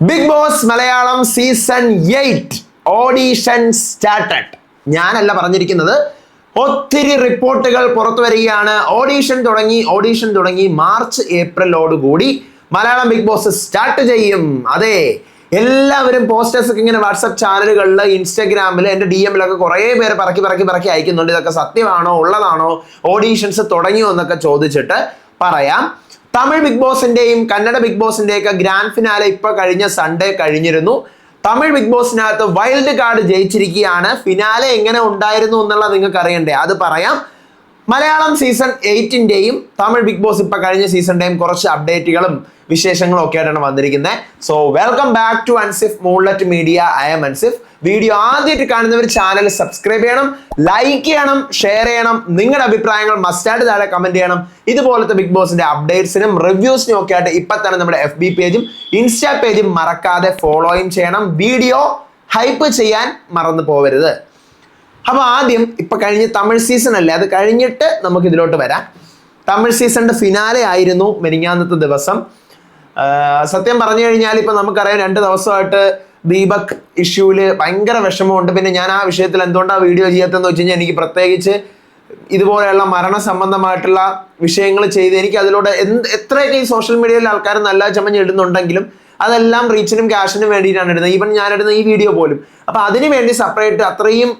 Bigg Boss Malayalam season eight audition started ഞാനല്ല പറഞ്ഞിരിക്കുന്നത് ഒത്തിരി റിപ്പോർട്ടുകൾ പുറത്തു വരികയാണ്. ഓഡീഷൻ തുടങ്ങി ഓഡീഷൻ തുടങ്ങി മാർച്ച് ഏപ്രിലോടുകൂടി മലയാളം ബിഗ് ബോസ് സ്റ്റാർട്ട് ചെയ്യും. അതെ എല്ലാവരും പോസ്റ്റേഴ്സ് ഒക്കെ ഇങ്ങനെ വാട്സപ്പ് ചാനലുകളിൽ ഇൻസ്റ്റാഗ്രാമിൽ എന്റെ ഡി എമ്മിലൊക്കെ കുറേ പേര് പറക്കി പറക്കി പറക്കി അയക്കുന്നുണ്ട്. ഇതൊക്കെ സത്യമാണോ ഉള്ളതാണോ ഓഡീഷൻസ് തുടങ്ങിയോ എന്നൊക്കെ ചോദിച്ചിട്ട് പറയാം. തമിഴ് ബിഗ് ബോസിന്റെയും കന്നഡ ബിഗ് ബോസിന്റെയൊക്കെ ഗ്രാൻഡ് ഫിനാലെ ഇപ്പൊ കഴിഞ്ഞ സൺഡേ കഴിഞ്ഞിരുന്നു. തമിഴ് ബിഗ് ബോസിനകത്ത് വൈൽഡ് കാർഡ് ജയിച്ചിരിക്കുകയാണ്. ഫിനാലെ എങ്ങനെ ഉണ്ടായിരുന്നു എന്നുള്ളത് നിങ്ങൾക്ക് അറിയണ്ടേ അത് പറയാം. മലയാളം സീസൺ എയ്റ്റിന്റെയും തമിഴ് ബിഗ് ബോസ് ഇപ്പൊ കഴിഞ്ഞ സീസണിന്റെയും കുറച്ച് അപ്ഡേറ്റുകളും വിശേഷങ്ങളും ഒക്കെ ആയിട്ടാണ് വന്നിരിക്കുന്നത്. So welcome back to Ansif മൂളറ്റ് media I'm Ansif video ആദ്യമായിട്ട് കാണുന്നവർ ചാനൽ സബ്സ്ക്രൈബ് ചെയ്യണം ലൈക്ക് ചെയ്യണം ഷെയർ ചെയ്യണം. നിങ്ങളുടെ അഭിപ്രായങ്ങൾ മസ്റ്റായിട്ട് താഴെ കമന്റ് ചെയ്യണം. ഇതുപോലത്തെ ബിഗ് ബോസിന്റെ അപ്ഡേറ്റ്സിനും റിവ്യൂസിനും ഒക്കെ ആയിട്ട് ഇപ്പൊ തന്നെ നമ്മുടെ എഫ് ബി പേജും ഇൻസ്റ്റാ പേജും മറക്കാതെ ഫോളോയും ചെയ്യണം. വീഡിയോ ഹൈപ്പ് ചെയ്യാൻ മറന്നു പോവരുത്. അപ്പൊ ആദ്യം ഇപ്പൊ കഴിഞ്ഞ തമിഴ് സീസൺ അല്ലേ? അത് കഴിഞ്ഞിട്ട് നമുക്ക് ഇതിലോട്ട് വരാം. തമിഴ് സീസണിന്റെ ഫിനാലെ ആയിരുന്നു മെനിങ്ങാന്നത്തെ ദിവസം. സത്യം പറഞ്ഞു കഴിഞ്ഞാൽ ഇപ്പൊ നമുക്കറിയാം രണ്ട് ദിവസമായിട്ട് ദീപക് ഇഷ്യൂവിൽ ഭയങ്കര വിഷമമുണ്ട്. പിന്നെ ഞാൻ ആ വിഷയത്തിൽ എന്തുകൊണ്ടാണ് വീഡിയോ ചെയ്യാത്തതെന്ന് വെച്ച് കഴിഞ്ഞാൽ എനിക്ക് പ്രത്യേകിച്ച് ഇതുപോലെയുള്ള മരണ സംബന്ധമായിട്ടുള്ള വിഷയങ്ങൾ ചെയ്ത് എനിക്ക് അതിലൂടെ എന്ത് എത്രയൊക്കെ ഈ സോഷ്യൽ മീഡിയയിൽ ആൾക്കാർ നല്ല ചമഞ്ഞ് ഇടുന്നുണ്ടെങ്കിലും അതെല്ലാം റീച്ചിനും ക്യാഷിനും വേണ്ടിയിട്ടാണ് ഇടുന്നത്. ഈവൻ ഞാൻ ഇടുന്ന ഈ വീഡിയോ പോലും. അപ്പൊ അതിനു വേണ്ടി സെപ്പറേറ്റ് അത്രയും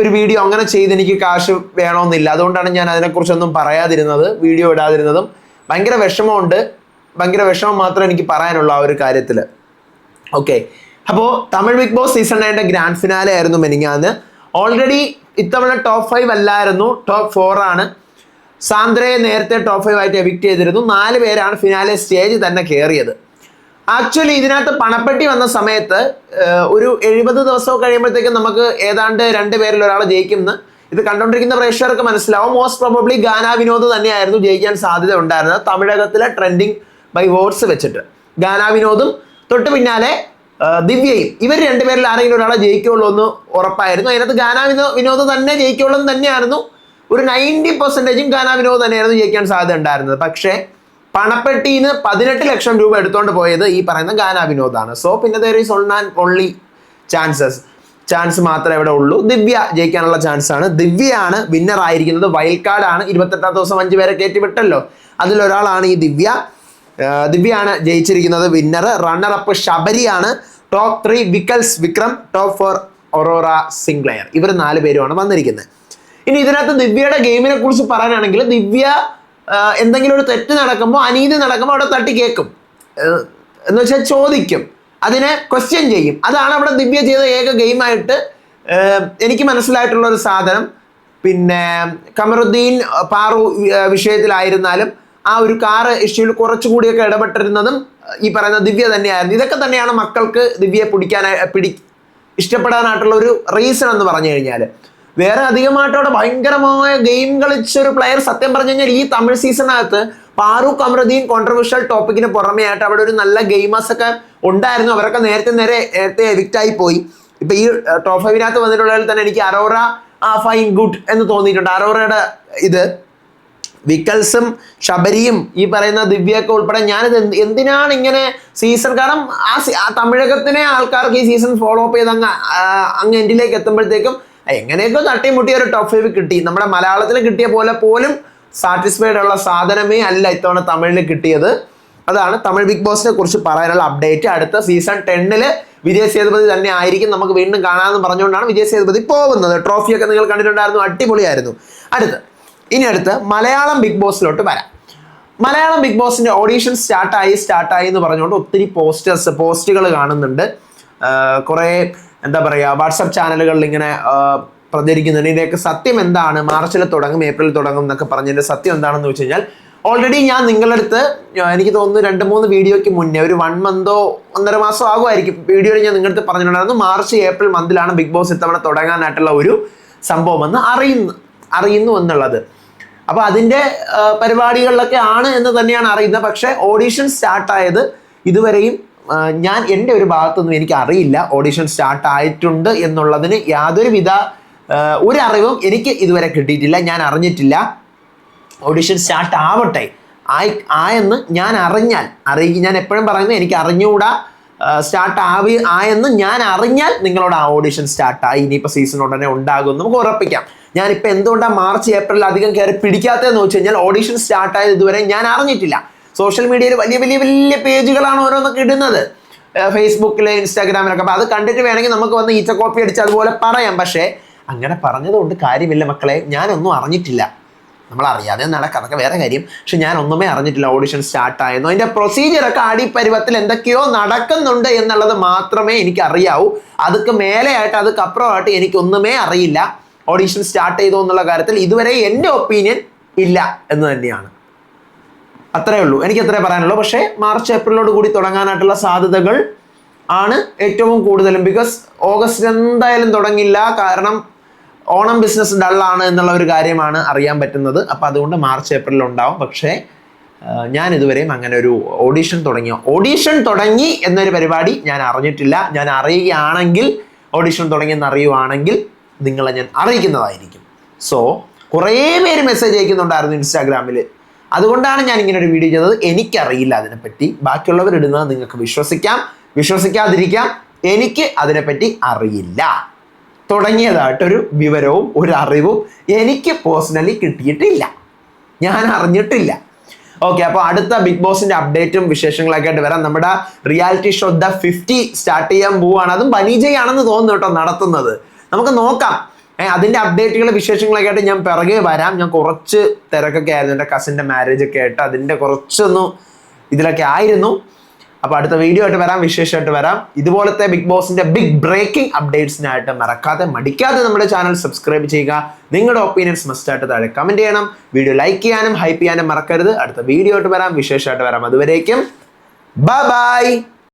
ഒരു വീഡിയോ അങ്ങനെ ചെയ്ത് എനിക്ക് കാശ് വേണമെന്നില്ല. അതുകൊണ്ടാണ് ഞാൻ അതിനെക്കുറിച്ചൊന്നും പറയാതിരുന്നത് വീഡിയോ ഇടാതിരുന്നതും. ഭയങ്കര വിഷമമുണ്ട്. ഭയങ്കര വിഷമം മാത്രമേ എനിക്ക് പറയാനുള്ളൂ ആ ഒരു കാര്യത്തിൽ ഓക്കെ അപ്പോൾ തമിഴ് ബിഗ് ബോസ് സീസൺ നയന്റെ ഗ്രാൻഡ് ഫിനാലെ ആയിരുന്നു മെനിങ്ങാന്ന്. ഓൾറെഡി ഇത്തവണ ടോപ്പ് ഫൈവ് അല്ലായിരുന്നു. ടോപ്പ് ഫോർ ആണ്. സാന്ദ്രയെ നേരത്തെ ടോപ്പ് ഫൈവ് ആയിട്ട് എവിക്ട് ചെയ്തിരുന്നു. നാല് പേരാണ് ഫിനാലെ സ്റ്റേജ് തന്നെ കയറിയത് ആക്ച്വലി ഇതിനകത്ത് പണപ്പെട്ടി വന്ന സമയത്ത് ഒരു എഴുപത് ദിവസമൊക്കെ കഴിയുമ്പോഴത്തേക്കും നമുക്ക് ഏതാണ്ട് രണ്ട് പേരിൽ ഒരാൾ ജയിക്കുമെന്ന് ഇത് കണ്ടുകൊണ്ടിരിക്കുന്ന പ്രേക്ഷകർക്ക് മനസ്സിലാവും. മോസ്റ്റ് പ്രോബബ്ലി ഗാന വിനോദ് തന്നെയായിരുന്നു ജയിക്കാൻ സാധ്യത ഉണ്ടായിരുന്നത്. തമിഴകത്തിലെ ട്രെൻഡിങ് ബൈ വോട്ട്സ് വെച്ചിട്ട്. ഗാന വിനോദും തൊട്ട് പിന്നാലെ ദിവ്യയും. ഇവർ രണ്ടുപേരിൽ ആരെങ്കിലും ഒരാളെ ജയിക്കുള്ളൂ എന്ന് ഉറപ്പായിരുന്നു. അതിനകത്ത് ഗാന വിനോ വിനോദ് തന്നെ ജയിക്കുള്ളൂ തന്നെയായിരുന്നു. ഒരു നയന്റി പെർസെന്റേജും ഗാന വിനോദ് തന്നെയായിരുന്നു ജയിക്കാൻ സാധ്യത ഉണ്ടായിരുന്നത്. പക്ഷേ പണപ്പെട്ടിന്ന് പതിനെട്ട് ലക്ഷം രൂപ എടുത്തുകൊണ്ട് പോയത് ഈ പറയുന്ന ഗാന വിനോദാണ്. സോ പിന്നെ there is on only chances chance മാത്രമേ ഇവിടെ ഉള്ളൂ. ദിവ്യ ജയിക്കാനുള്ള ചാൻസ് ആണ്. ദിവ്യയാണ് വിന്നർ ആയിരിക്കുന്നത്. വൈൽഡ് കാർഡാണ് ഇരുപത്തെട്ടാം ദിവസം അഞ്ച് പേരെ കയറ്റി വിട്ടല്ലോ. അതിലൊരാളാണ് ഈ ദിവ്യ. ദിവ്യയാണ് ജയിച്ചിരിക്കുന്നത്. Winner runner up ശബരിയാണ്. Top three Vikkals Vikram top four Aurora Sinclair ഇവർ നാല് പേരുമാണ് വന്നിരിക്കുന്നത്. ഇനി ഇതിനകത്ത് ദിവ്യയുടെ ഗെയിമിനെ കുറിച്ച് പറയാനാണെങ്കിൽ ദിവ്യ എന്തെങ്കിലും ഒരു തെറ്റ് നടക്കുമ്പോൾ അനീതി നടക്കുമ്പോൾ അവിടെ തട്ടി കേൾക്കും എന്ന് വെച്ചാൽ ചോദിക്കും. അതിനെ ക്വസ്റ്റ്യൻ ചെയ്യും. അതാണ് അവിടെ ദിവ്യ ചെയ്ത ഏക ഗെയിമായിട്ട് എനിക്ക് മനസ്സിലായിട്ടുള്ള ഒരു സാധനം. പിന്നെ കമറുദ്ദീൻ പാറു വിഷയത്തിലായിരുന്നാലും ആ ഒരു കാറ് ഇഷ്യൂവിൽ കുറച്ചുകൂടിയൊക്കെ ഇടപെട്ടിരുന്നതും ഈ പറയുന്ന ദിവ്യ തന്നെയായിരുന്നു. ഇതൊക്കെ തന്നെയാണ് മക്കൾക്ക് ദിവ്യയെ പിടിക്കാനായി പിടി ഇഷ്ടപ്പെടാനായിട്ടുള്ള ഒരു റീസൺ എന്ന് പറഞ്ഞു കഴിഞ്ഞാൽ വേറെ അധികമായിട്ട് അവിടെ ഭയങ്കരമായ ഗെയിം കളിച്ച ഒരു പ്ലെയർ സത്യം പറഞ്ഞു കഴിഞ്ഞാൽ ഈ തമിഴ് സീസണകത്ത് ഫാറൂഖ് അമൃതീൻ കോൺട്രവേഴ്ഷ്യൽ ടോപ്പിക്കിന് പുറമേ ആയിട്ട് അവിടെ ഒരു നല്ല ഗെയിമേഴ്സ് ഒക്കെ ഉണ്ടായിരുന്നു. അവരൊക്കെ നേരത്തെ നേരെ നേരത്തെ എവിക്റ്റ് ആയി പോയി. ഇപ്പൊ ഈ ടോപ്പ് ഫൈവിനകത്ത് വന്നിട്ടുള്ളതിൽ തന്നെ എനിക്ക് അറോറ ആ ഫൈൻ ഗുഡ് എന്ന് തോന്നിയിട്ടുണ്ട്. അറോറയുടെ ഇത് വിക്കൽസും ശബരിയും ഈ പറയുന്ന ദിവ്യയൊക്കെ ഉൾപ്പെടെ ഞാനിത് എന്തിനാണ് ഇങ്ങനെ സീസൺ കാരണം ആ തമിഴകത്തിനെ ആൾക്കാർക്ക് ഈ സീസൺ ഫോളോ അപ്പ് ചെയ്ത് അങ്ങ് അങ്ങ് എൻഡിലേക്ക് എത്തുമ്പോഴത്തേക്കും എങ്ങനെയൊക്കെ തട്ടിമുട്ടി ഒരു ടോപ്പ് ഫൈവ് കിട്ടി. നമ്മുടെ മലയാളത്തിൽ കിട്ടിയ പോലെ പോലും സാറ്റിസ്ഫൈഡ് ഉള്ള സാധനമേ അല്ല ഇത്തവണ തമിഴിൽ കിട്ടിയത്. അതാണ് തമിഴ് ബിഗ് ബോസിനെ കുറിച്ച് പറയാനുള്ള അപ്ഡേറ്റ് അടുത്ത സീസൺ ടെന്നിൽ വിജയ സേതുപതി തന്നെ ആയിരിക്കും. നമുക്ക് വീണ്ടും കാണാമെന്ന് പറഞ്ഞുകൊണ്ടാണ് വിജയ സേതുപതി പോകുന്നത്. ട്രോഫിയൊക്കെ നിങ്ങൾ കണ്ടിട്ടുണ്ടായിരുന്നു. അടിപൊളിയായിരുന്നു. അടുത്ത് ഇനി അടുത്ത് മലയാളം ബിഗ് ബോസിലോട്ട് വരാം. മലയാളം ബിഗ് ബോസിന്റെ ഓഡീഷൻ സ്റ്റാർട്ടായി സ്റ്റാർട്ടായി എന്ന് പറഞ്ഞുകൊണ്ട് ഒത്തിരി പോസ്റ്റേഴ്സ് പോസ്റ്റുകൾ കാണുന്നുണ്ട്. കുറേ എന്താ പറയുക വാട്സപ്പ് ചാനലുകളിൽ ഇങ്ങനെ പ്രചരിക്കുന്നുണ്ട്. ഇതിന്റെയൊക്കെ സത്യം എന്താണ്? മാർച്ചിൽ തുടങ്ങും ഏപ്രിൽ തുടങ്ങും എന്നൊക്കെ പറഞ്ഞതിന്റെ സത്യം എന്താണെന്ന് വെച്ച് കഴിഞ്ഞാൽ ഓൾറെഡി ഞാൻ നിങ്ങളുടെ അടുത്ത് എനിക്ക് തോന്നുന്നു രണ്ട് മൂന്ന് വീഡിയോയ്ക്ക് മുന്നേ ഒരു വൺ മന്തോ ഒന്നര മാസം ആകുമായിരിക്കും. വീഡിയോയിൽ ഞാൻ നിങ്ങളുടെ അടുത്ത് പറഞ്ഞിട്ടുണ്ടായിരുന്നു. മാർച്ച് ഏപ്രിൽ മന്തിലാണ് ബിഗ് ബോസ് ഇത്തവണ തുടങ്ങാനായിട്ടുള്ള ഒരു സംഭവം എന്ന് അറിയുന്നു അറിയുന്നു എന്നുള്ളത്. അപ്പൊ അതിന്റെ ആ, പരിപാടികളിലൊക്കെ ആണ് എന്ന് തന്നെയാണ് അറിയുന്നത്. പക്ഷേ ഓഡീഷൻ സ്റ്റാർട്ടായത് ഇതുവരെയും ഞാൻ എന്റെ ഒരു ഭാഗത്തൊന്നും എനിക്ക് അറിയില്ല. ഓഡീഷൻ സ്റ്റാർട്ട് ആയിട്ടുണ്ട് എന്നുള്ളതിന് യാതൊരുവിധ വിധ ഒരു അറിവും എനിക്ക് ഇതുവരെ കിട്ടിയിട്ടില്ല. ഞാൻ അറിഞ്ഞിട്ടില്ല. ഓഡിഷൻ സ്റ്റാർട്ട് ആവട്ടെ. ആയി ആയെന്ന് ഞാൻ അറിഞ്ഞാൽ അറിയിക്കും ഞാൻ എപ്പോഴും പറയുന്നത് എനിക്ക് അറിഞ്ഞുകൂടാ. സ്റ്റാർട്ട് ആവി ആയെന്ന് ഞാൻ അറിഞ്ഞാൽ നിങ്ങളോട് ആ ഓഡിഷൻ സ്റ്റാർട്ടായി ഇനിയിപ്പോൾ സീസൺ ഉടനെ ഉണ്ടാകും നമുക്ക് ഉറപ്പിക്കാം. ഞാനിപ്പോൾ എന്തുകൊണ്ടാണ് മാർച്ച് ഏപ്രിൽ അധികം കയറി പിടിക്കാത്തതെന്ന് വെച്ച് കഴിഞ്ഞാൽ ഓഡിഷൻ സ്റ്റാർട്ടായത് ഇതുവരെ ഞാൻ അറിഞ്ഞിട്ടില്ല. സോഷ്യൽ മീഡിയയിൽ വലിയ വലിയ വലിയ പേജുകളാണ് ഓരോന്നൊക്കെ ഇടുന്നത്. ഫേസ്ബുക്കിൽ ഇൻസ്റ്റാഗ്രാമിലൊക്കെ അപ്പോൾ അത് കണ്ടിട്ട് വേണമെങ്കിൽ നമുക്ക് വന്ന് ഈച്ച കോപ്പി അടിച്ച് അതുപോലെ പറയാം. പക്ഷേ അങ്ങനെ പറഞ്ഞതുകൊണ്ട് കാര്യമില്ല മക്കളെ. ഞാനൊന്നും അറിഞ്ഞിട്ടില്ല. നമ്മൾ അറിയാതെ നടക്കാം. അതൊക്കെ വേറെ കാര്യം. പക്ഷെ ഞാൻ ഒന്നുമേ അറിഞ്ഞിട്ടില്ല ഓഡിഷൻ സ്റ്റാർട്ട് ആയെന്നോ. അതിന്റെ പ്രൊസീജിയറൊക്കെ അടിപ്പരുവത്തിൽ എന്തൊക്കെയോ നടക്കുന്നുണ്ട് എന്നുള്ളത് മാത്രമേ എനിക്ക് അറിയാവൂ അതൊക്കെ മേലെയായിട്ട് അതൊക്കെ അപ്പുറമായിട്ട് എനിക്കൊന്നുമേ അറിയില്ല. ഓഡിഷൻ സ്റ്റാർട്ട് ചെയ്തോ എന്നുള്ള കാര്യത്തിൽ ഇതുവരെ എന്റെ ഒപ്പീനിയൻ ഇല്ല എന്ന് തന്നെയാണ്. അത്രേ ഉള്ളൂ. എനിക്ക് അത്രേ പറയാനുള്ളൂ. പക്ഷേ മാർച്ച് ഏപ്രിലോട് കൂടി തുടങ്ങാനായിട്ടുള്ള സാധ്യതകൾ ആണ് ഏറ്റവും കൂടുതലും. ബിക്കോസ് ഓഗസ്റ്റ് എന്തായാലും തുടങ്ങില്ല. കാരണം ഓണം ബിസിനസ് ഡള്ളാണ് എന്നുള്ള ഒരു കാര്യമാണ് അറിയാൻ പറ്റുന്നത്. അപ്പോൾ അതുകൊണ്ട് മാർച്ച് ഏപ്രിലിൽ ഉണ്ടാവും. പക്ഷേ ഞാൻ ഇതുവരെയും അങ്ങനെ ഒരു ഓഡീഷൻ തുടങ്ങിയ? ഓഡീഷൻ തുടങ്ങി എന്നൊരു പരിപാടി ഞാൻ അറിഞ്ഞിട്ടില്ല. ഞാൻ അറിയുകയാണെങ്കിൽ ഓഡീഷൻ തുടങ്ങിയെന്ന് അറിയുവാണെങ്കിൽ നിങ്ങളെ ഞാൻ അറിയിക്കുന്നതായിരിക്കും. സോ കുറേ പേര് മെസ്സേജ് അയക്കുന്നുണ്ടായിരുന്നു ഇൻസ്റ്റാഗ്രാമിൽ അതുകൊണ്ടാണ് ഞാൻ ഇങ്ങനെ ഒരു വീഡിയോ ചെയ്തത്. എനിക്കറിയില്ല അതിനെപ്പറ്റി. ബാക്കിയുള്ളവർ ഇടുന്നത് നിങ്ങൾക്ക് വിശ്വസിക്കാം. വിശ്വസിക്കാതിരിക്കാം. എനിക്ക് അതിനെപ്പറ്റി അറിയില്ല. തുടങ്ങിയതായിട്ടൊരു വിവരവും ഒരു അറിവും എനിക്ക് പേഴ്സണലി കിട്ടിയിട്ടില്ല. ഞാൻ അറിഞ്ഞിട്ടില്ല. ഓക്കെ അപ്പോൾ അടുത്ത ബിഗ് ബോസിന്റെ അപ്ഡേറ്റും വിശേഷങ്ങളൊക്കെ ആയിട്ട് വരാം. നമ്മുടെ reality show the fifty start ചെയ്യാൻ പോവുകയാണ്. അതും ബനീജയാണെന്ന് തോന്നുന്നു കേട്ടോ നടത്തുന്നത്. നമുക്ക് നോക്കാം. ഏഹ് അതിന്റെ അപ്ഡേറ്റുകൾ വിശേഷങ്ങളൊക്കെ ആയിട്ട് ഞാൻ പിറകെ വരാം. ഞാൻ കുറച്ച് തിരക്കൊക്കെ ആയിരുന്നു. എന്റെ കസിന്റെ മാരേജ് ഒക്കെ ആയിട്ട് അതിന്റെ കുറച്ചൊന്നും ഇതിലൊക്കെ ആയിരുന്നു. അപ്പോൾ അടുത്ത വീഡിയോ ആയിട്ട് വരാം വിശേഷമായിട്ട് വരാം. ഇതുപോലത്തെ ബിഗ് ബോസിന്റെ ബിഗ് ബ്രേക്കിംഗ് അപ്ഡേറ്റ്സിനായിട്ട് മറക്കാതെ മടിക്കാതെ നമ്മുടെ ചാനൽ സബ്സ്ക്രൈബ് ചെയ്യുക. നിങ്ങളുടെ ഒപ്പീനിയൻസ് മസ്റ്റായിട്ട് താഴെ കമന്റ് ചെയ്യണം. വീഡിയോ ലൈക്ക് ചെയ്യാനും ഹൈപ്പ് ചെയ്യാനും മറക്കരുത്. അടുത്ത വീഡിയോ ആയിട്ട് വരാം വിശേഷമായിട്ട് വരാം. അതുവരേക്കും ബൈ ബൈ